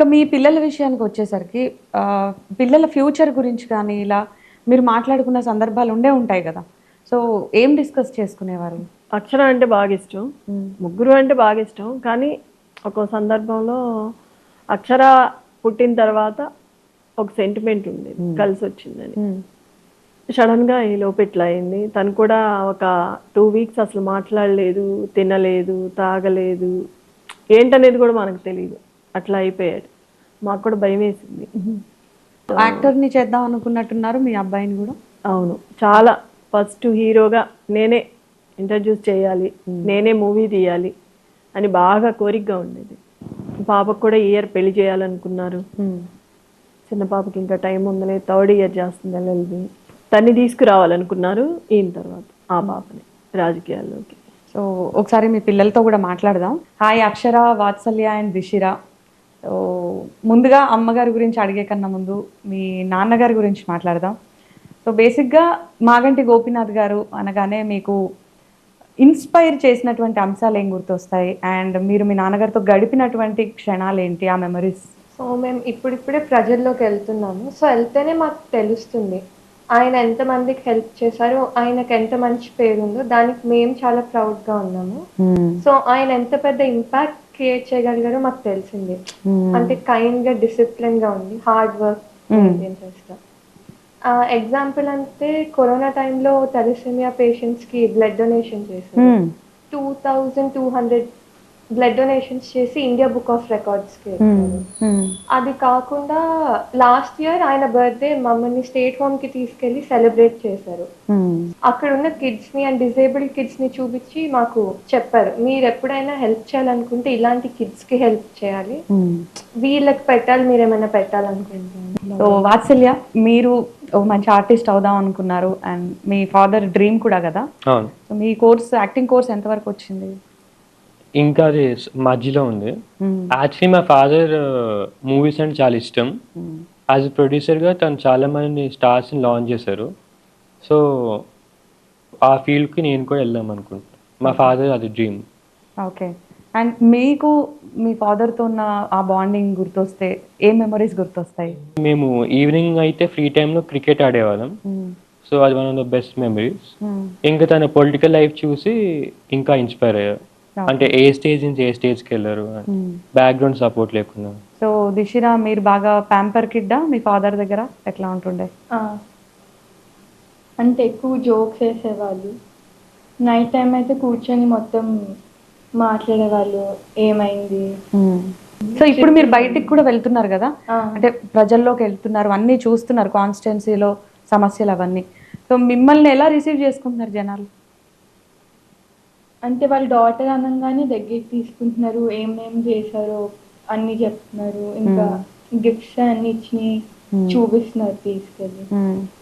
ఇక మీ పిల్లల విషయానికి వచ్చేసరికి పిల్లల ఫ్యూచర్ గురించి కానీ ఇలా మీరు మాట్లాడుకున్న సందర్భాలు ఉండే ఉంటాయి కదా. సో ఏం డిస్కస్ చేసుకునేవారు? అక్షర అంటే బాగా ఇష్టం. ముగ్గురు అంటే బాగా ఇష్టం. కానీ ఒక సందర్భంలో అక్షర పుట్టిన తర్వాత ఒక సెంటిమెంట్ ఉంది కలిసి వచ్చిందని. సడన్గా ఈ లోపు ఇట్లా అయింది. తను కూడా ఒక టూ వీక్స్ అసలు మాట్లాడలేదు తినలేదు తాగలేదు. ఏంటనేది కూడా మనకు తెలియదు అట్లా అయిపోయాడు. మాకు కూడా భయం వేసింది. యాక్టర్ని చేద్దాం అనుకున్నట్టున్నారు మీ అబ్బాయిని కూడా? అవును. చాలా. ఫస్ట్ హీరోగా నేనే ఇంట్రడ్యూస్ చేయాలి నేనే మూవీ తీయాలి అని బాగా కోరికగా ఉండేది. పాపకు కూడా ఇయర్ పెళ్ళి చేయాలనుకున్నారు. చిన్న పాపకి ఇంకా టైం ఉందని థర్డ్ ఇయర్ చేస్తుంది ఎల్ఎల్బి. తన్ని తీసుకురావాలనుకున్నారు ఈయన తర్వాత ఆ పాపని రాజకీయాల్లోకి. సో ఒకసారి మీ పిల్లలతో కూడా మాట్లాడదాం. Hi Akshara Vatsalya and Dishira. So ముందుగా అమ్మగారి గురించి అడిగే కన్నా ముందు మీ నాన్నగారి గురించి మాట్లాడదాం. సో బేసిక్గా మాగంటి గోపీనాథ్ గారు అనగానే మీకు ఇన్స్పైర్ చేసినటువంటి అంశాలు ఏం గుర్తొస్తాయి? అండ్ మీరు మీ నాన్నగారితో గడిపినటువంటి క్షణాలు ఏంటి? ఆ మెమరీస్. సో మేము ఇప్పుడిప్పుడే ప్రజల్లోకి వెళ్తున్నాము. సో వెళ్తేనే మాకు తెలుస్తుంది ఆయన ఎంతమందికి హెల్ప్ చేశారో ఆయనకు ఎంత మంచి పేరు ఉందో దానికి మేము చాలా ప్రౌడ్గా ఉన్నాము. సో ఆయన ఎంత పెద్ద ఇంపాక్ట్ క్రియేట్ చేయగలిగారో మాకు తెలిసింది. అంటే కైండ్గా డిసిప్లిన్గా ఉంది హార్డ్ వర్క్ మెయింటైన్ చేస్తా. ఎగ్జాంపుల్ అంటే కరోనా టైంలో తెలసేమియా పేషెంట్స్కి బ్లడ్ డొనేషన్ చేశారు. Two thousand two hundred blood donations చేసి ఇండియా బుక్ ఆఫ్ రికార్డ్స్కి ఎక్కారు. అది కాకుండా లాస్ట్ ఇయర్ ఆయన బర్త్డే మమ్మల్ని స్టేట్ హోమ్కి తీసుకెళ్ళి సెలబ్రేట్ చేశారు. అక్కడ ఉన్న కిడ్స్ని అండ్ డిజేబుల్డ్ కిడ్స్ని చూపించి మాకు చెప్పారు. మీరు ఎప్పుడైనా హెల్ప్ చేయాలనుకుంటే ఇలాంటి కిడ్స్కి హెల్ప్ చేయాలి. వీళ్ళకి పెట్టాలి మీరు ఏమైనా పెట్టాలనుకుంటున్నారు? సో వాత్సల్య మీరు మంచి ఆర్టిస్ట్ అవుదాం అనుకున్నారు అండ్ మీ ఫాదర్ డ్రీమ్ కూడా కదా? మీ కోర్స్ యాక్టింగ్ కోర్స్ ఎంతవరకు వచ్చింది? ఇంకా అది మధ్యలో ఉంది. యాక్చువల్లీ మా ఫాదర్ మూవీస్ అంటే చాలా ఇష్టం. యాజ్ ఎ ప్రొడ్యూసర్గా తను చాలా మంది స్టార్స్ని లాంచ్ చేశారు. సో ఆ ఫీల్డ్కి నేను కూడా వెళ్దాం అనుకుంటున్నాను మా ఫాదర్ అది డ్రీమ్. ఓకే. అండ్ మీకు మీ ఫాదర్తో ఉన్న ఆ బాండింగ్ గుర్తొస్తే ఏ మెమరీస్ గుర్తొస్తాయి? మేము ఈవినింగ్ అయితే ఫ్రీ టైంలో క్రికెట్ ఆడేవాళ్ళం. సో అది one of the best memories. ఇంకా తన పొలిటికల్ లైఫ్ చూసి ఇంకా ఇన్స్పైర్ అయ్యారు. అంటే ఏ స్టేజ్ నుంచి ఏ స్టేజ్కి వెళ్ళారు? బ్యాక్గ్రౌండ్ సపోర్ట్ లేకుండా. సో దిశిరా మీరు బాగా ప్యాంపర్ కిడ్డా? మీ ఫాదర్ దగ్గర ఎట్లా ఉంటుండే? అంటే ఎక్కువ జోక్స్ వేసేవాళ్ళు నైట్ టైం అయితే కూర్చొని మొత్తం మాట్లాడేవాళ్ళు. ఏమైంది? సో ఇప్పుడు మీరు బయటికి కూడా వెళ్తున్నారు కదా? అంటే ప్రజల్లోకి వెళ్తున్నారు అన్నీ చూస్తున్నారు కాన్స్టిట్యున్సీలో సమస్యలు అవన్నీ. సో మిమ్మల్ని ఎలా రిసీవ్ చేసుకుంటున్నారు జనాలు? అంటే వాళ్ళ డాటర్ అనగానే దగ్గరికి తీసుకుంటున్నారు ఏమేం చేశారో అన్ని చెప్తున్నారు. ఇంకా గిఫ్ట్స్ అన్ని ఇచ్చి చూపిస్తున్నారు తీసుకెళ్ళి.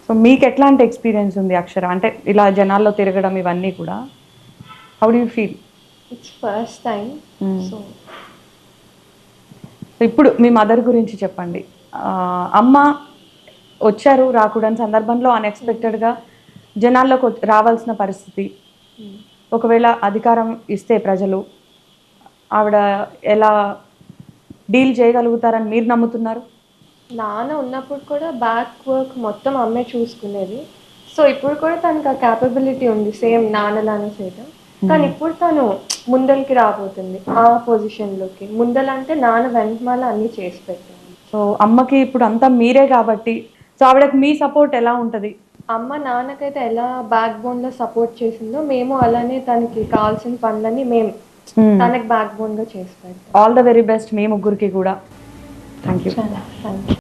సో మీకు ఎట్లాంటి ఎక్స్పీరియన్స్ ఉంది అక్షర? అంటే ఇలా జనాల్లో తిరగడం ఇవన్నీ కూడా. How do feel it's first time so so ఇప్పుడు మీ మదర్ గురించి చెప్పండి. అమ్మ వచ్చారు రాకూడని సందర్భంలో అన్ఎక్స్పెక్టెడ్గా జనాల్లోకి రావాల్సిన పరిస్థితి. ఒకవేళ అధికారం ఇస్తే ప్రజలు ఆవిడ ఎలా డీల్ చేయగలుగుతారని మీరు నమ్ముతున్నారు? నాన్న ఉన్నప్పుడు కూడా బ్యాక్ వర్క్ మొత్తం అమ్మే చూసుకునేది. సో ఇప్పుడు కూడా తనకు ఆ క్యాపబిలిటీ ఉంది సేమ్ నాన్నలానే చేయడం కానీ ఇప్పుడు తను ముందరికి రాబోతుంది ఆ పొజిషన్లోకి. ముందలంటే నాన్న వెనకమాల అన్ని చేసి పెట్టాను సో అమ్మకి ఇప్పుడు అంతా మీరే కాబట్టి సో ఆవిడకి మీ సపోర్ట్ ఎలా ఉంటుంది? అమ్మ నాన్నకైతే ఎలా బ్యాక్ బోన్లో సపోర్ట్ చేసిందో మేము అలానే తనకి కావాల్సిన పనులన్నీ మేము తనకి బ్యాక్ బోన్గా చేసి పెడతాం ఆల్ ద వెరీ బెస్ట్ మీ ముగ్గురికి కూడా. Thank you thank you